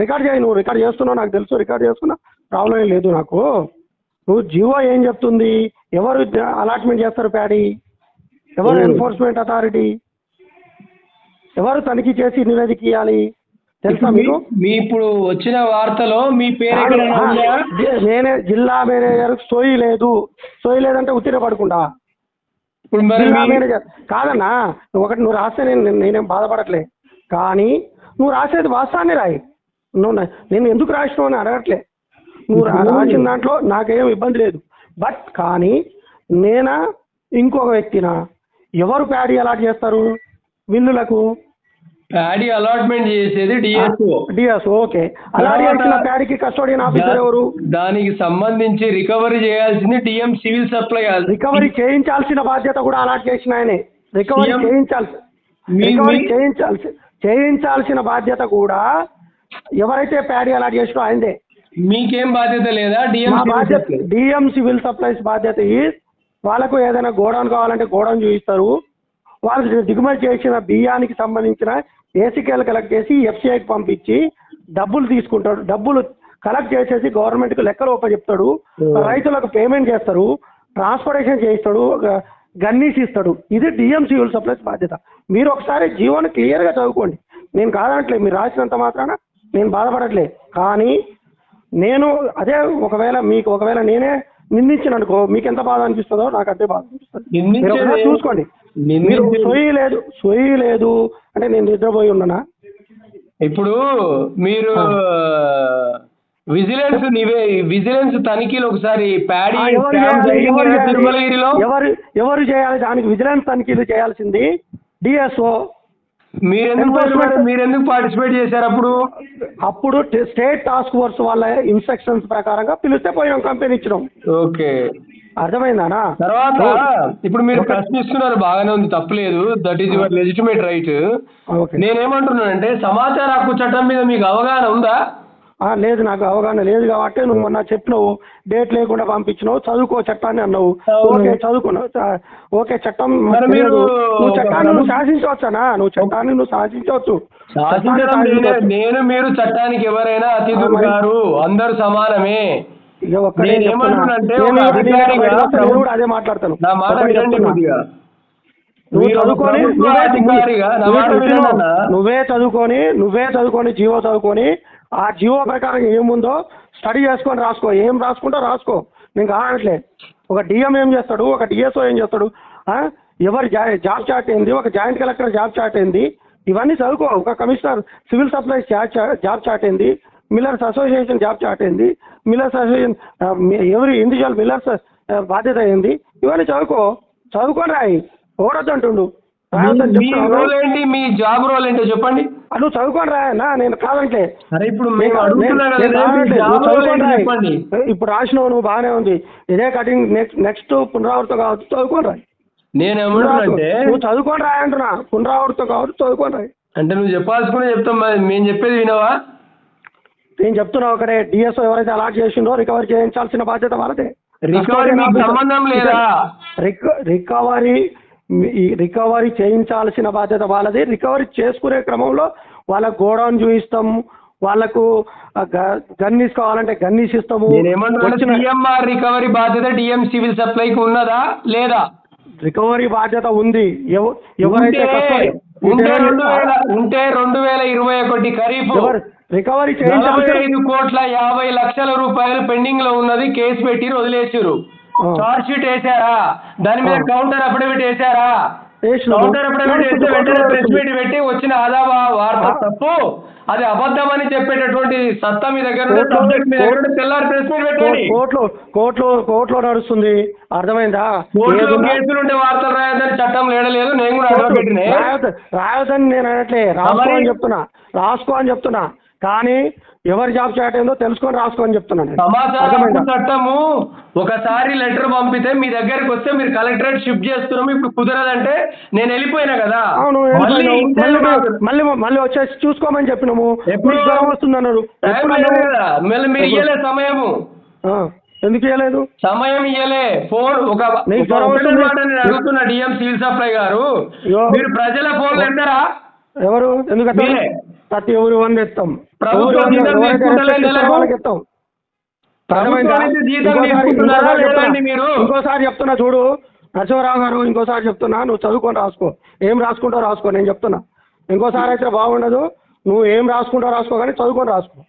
Record చేయి నువ్వు record చేస్తున్నావు నాకు తెలుసు రికార్డ్ చేసుకున్నా ప్రాబ్లం ఏం లేదు నాకు. నువ్వు జియో ఏం చెప్తుంది? ఎవరు అలాట్మెంట్ చేస్తారు ప్యాడీ? ఎవరు. Enforcement authority? ఎవరు తనిఖీ చేసి నివేదిక ఇవ్వాలి తెలుసా మీకు? మీ- ఇప్పుడు వచ్చిన వార్తలో మీ పేరు నేనే జిల్లా మేనేజర్ సోయి లేదు. సోయి లేదంటే ఉత్తిన పడకుండా ఇప్పుడు జిల్లా మేనేజర్ కాదన్నా నువ్వు ఒకటి నువ్వు రాస్తే నేను నేను- నేనేం బాధపడట్లే. కానీ నువ్వు రాసేది వాస్తవాన్ని రాయి. నువ్వు నా- నేను ఎందుకు రాసినావు అని అడగట్లే. నువ్వు రాసిన దాంట్లో నాకేం ఇబ్బంది లేదు. బట్ కానీ నేనా? ఇంకొక వ్యక్తినా? ఎవరు ప్యాడీ అలాట్ చేస్తారు? విల్లులకు ప్యాడీ అలాట్మెంట్ చేసేది డిఎస్ఓ. DS okay. అలాట్ చేసిన ప్యాడీకి కస్టోడియన్ ఆఫీసర్ ఎవరు? దానికి సంబంధించి రికవరీ చేయాల్సింది డిఎం సివిల్ సప్లై రికవరీ చేయించాల్సిన బాధ్యత కూడా అలాట్ చేసిన ఆయనే. రికవరీ చేయించాల్సి రికవరీ మీ- చేయించాల్సి చేయించాల్సిన బాధ్యత కూడా ఎవరైతే ప్యాడీ అలాట్ చేసినో ఆయనదే. మీకేం బాధ్యత లేదా? బాధ్యత డిఎం సివిల్ సప్లైస్ బాధ్యత వాళ్ళకు ఏదైనా గోడౌన్ కావాలంటే గోడౌన్ చూపిస్తారు. వాళ్ళు దిగుమతి చేసిన బియ్యానికి సంబంధించిన ఏసీకేలు కలెక్ట్ చేసి ఎఫ్సిఐకి పంపించి డబ్బులు తీసుకుంటాడు. డబ్బులు కలెక్ట్ చేసేసి గవర్నమెంట్కి లెక్కలు ఒప్ప చెప్తాడు. రైతులకు పేమెంట్ చేస్తారు. ట్రాన్స్పోర్టేషన్ చేయిస్తాడు. గన్నీస్ ఇస్తాడు. ఇది డిఎం సివిల్ సప్లైస్ బాధ్యత. మీరు ఒకసారి జీవోని క్లియర్గా చదువుకోండి. నేను కాదనట్లేదు. మీరు రాసినంత మాత్రాన నేను బాధపడట్లే. కానీ నేను అదే ఒకవేళ మీకు ఒకవేళ నేనే నిందించిన అనుకో మీకు ఎంత బాధ అనిపిస్తుందో. నాకు అంతే బాధ అనిపిస్తుంది చూసుకోండి. మీరు సొయ్యి లేదు సొయ్యి లేదు అంటే నేను నిద్రపోయి ఉన్నానా ఇప్పుడు మీరు విజిలెన్స్ నివే విజిలెన్స్ తనిఖీలు ఒకసారి ప్యాడీ ఎవరు ఎవరు చేయాలి? దానికి విజిలెన్స్ తనిఖీలు చేయాల్సింది డిఎస్ఓ మీరు ఎందుకు Enforcement- పార్టిసిపేట్ మీరు ఎందుకు పార్టిసిపేట్ చేశారు అప్పుడు? అప్పుడు స్టేట్ టాస్క్ ఫోర్స్ వాళ్ళ ఇన్స్ట్రక్షన్స్ ప్రకారంగా పిలిస్తే పోయాం కంపెనీ ఇచ్చినాం. ఓకే. అర్థమైందానా తర్వాత ఇప్పుడు మీరు ప్రశ్నిస్తున్నారు బాగానే ఉంది తప్పలేదు that is your legitimate right నేనేమంటున్నానంటే సమాచార హక్కు చట్టం మీద మీకు అవగాహన ఉందా? లేదు నాకు అవగాహన లేదు కాబట్టి నువ్వు మొన్న చెప్పినావు డేట్ లేకుండా పంపించినావు చదువుకో చట్టాన్ని అన్నావు. ఓకే. చదువుకున్నావు ఓకే చట్టం. నువ్వు చట్టాన్ని నువ్వు శాసించవచ్చునా నువ్వు చట్టాన్ని నువ్వు శాసించవచ్చు నేనే- మీరు చట్టానికి ఎవరైనా అతిథులు గారు అందరు సమానమే. అదే మాట్లాడతాను. నువ్వే చదువుకొని నువ్వే చదువుకొని జీవో చదువుకొని ఆ జీవో ప్రకారం ఏముందో స్టడీ చేసుకొని రాసుకో. ఏం రాసుకుంటో రాసుకో. నేను కానట్లే. ఒక డిఎం ఏం చేస్తాడు? ఒక డిఎస్ఓ ఏం చేస్తాడు? ఎవరు ఎవరి జా జాబ్ చార్ట్ ఏంది? ఒక జాయింట్ కలెక్టర్ జాబ్ చార్ట్ ఏంది? ఇవన్నీ చదువుకో. ఒక commissioner civil supplies job job chart ఏంది? మిల్లర్స్ అసోసియేషన్ జాబ్ చార్ట్ ఏంది? మిల్లర్స్ అసోసియేషన్ ఎవరి ఇండివిజువల్ మిల్లర్స్ బాధ్యత ఏంది? ఇవన్నీ చదువుకో. చదువుకొని రాయి. ఓడొద్దంటుండు మీ చెప్తున్నాను. రోల్ ఏంటి? మీ జాబ్ రోల్ ఏంటో చెప్పండి. నువ్వు చదువుకొని రాయన్నా నేను కాదంటే అరే ఇప్పుడు. చెప్పండి. ఇప్పుడు రాసినావు నువ్వు బాగానే ఉంది. ఇదే కటింగ్ నెక్స్ట్ నెక్స్ట్ పునరావృతం కావచ్చు చదువుకొని రాయి నేను ఏమంటున్నానంటే నువ్వు చదువుకొని రాయి అంటున్నా. పునరావృతం కావచ్చు చదువుకొని రాయి అంటే నువ్వు చెప్పాల్సుకునే చెప్తాం మేము చెప్పేది వినవా? నేను చెప్తున్నా ఒకటే డిఎస్ఓ ఎవరైతే అలాట్ చేసిండో రికవరీ చేయించాల్సిన బాధ్యత వాళ్ళదే. రికవరీ సంబంధం లేదా? రిక- రికవరీ ఈ రికవరీ చేయించాల్సిన బాధ్యత వాళ్ళది. రికవరీ చేసుకునే క్రమంలో వాళ్ళ గోడౌన్ చూపిస్తాం వాళ్ళకు ఆ గ- గన్నీస్ కావాలంటే గన్నీస్ ఇస్తాము. రికవరీ బాధ్యత డిఎం సివిల్ సప్లైకి ఉన్నదా? లేదా? రికవరీ బాధ్యత ఉంది. ఎవ- ఎవరైతే ఉంటే రెండు వేల ఇరవై ఒకటి ఖరీఫ్. రికవరీ ఐదు కోట్ల యాభై లక్షల రూపాయలు పెండింగ్లో ఉన్నది కేసు పెట్టి వదిలేసారు. చార్జ్ షీట్ వేసారా? దాని మీద. కౌంటర్ అఫిడవిట్ వేసారా. కౌంటర్ అఫిడవిట్ వేస్తే వెంటనే ప్రెస్ మీట్ పెట్టి వచ్చిన ఆదా వార్త. తప్పు. అది అబద్ధం అని చెప్పేటటువంటి సత్తా మీ దగ్గర సబ్జెక్ట్ మీ దగ్గర తెల్లారి ప్రెస్ మీట్ పెట్టండి. కోర్టులో కోర్టులో కోర్టులో నడుస్తుంది. అర్థమైందా? కోర్టులో కేసులు ఉంటే వార్తలు రాయొద్దని చట్టం లేడలేదు. నేను కూడా అడ్వకేట్నే. రాయొద్దు రాయొద్దని నేను అనట్లే. రాసుకో? అని చెప్తున్నా. రాసుకో అని చెప్తున్నా. కానీ ఎవరి జాబ్ ఏందో తెలుసుకొని రాసుకో అని చెప్తున్నా నేను. సమాచార చట్టము ఒకసారి లెటర్ పంపితే మీ దగ్గరికి వస్తే మీరు కలెక్టరేట్ షిఫ్ట్ చేస్తున్నాము ఇప్పుడు కుదరదంటే నేను వెళ్ళిపోయినా కదా. అవును మళ్ళీ మళ్ళీ వచ్చేసి చూసుకోమని చెప్పినాము. ఎప్పుడు? జ్వరం లేదు అన్నావు? కదా. మళ్ళీ మీరు ఇయ్యలే సమయము. ఎందుకు ఇవ్వలేదు సమయం ఇయ్యలే. ఫోన్ ఒక వస్తుంది? అడుగుతున్నా డిఎం సివిల్ సప్లై గారు. మీరు ప్రజల ఫోన్లు ఎత్తారా? ఎవరు? ఎందుకు మీరే. ప్రతి నెలకు? వాళ్ళకి ఇస్తాం. ఇంకోసారి చెప్తున్నా. చూడు. నరసింహరావు గారు ఇంకోసారి చెప్తున్నా. నువ్వు చదువుకొని రాసుకో. ఏం రాసుకుంటావు రాసుకో? నేను చెప్తున్నా. ఇంకోసారి అయితే బాగుండదు. నువ్వు ఏం రాసుకుంటావు రాసుకో కానీ చదువుకొని రాసుకో.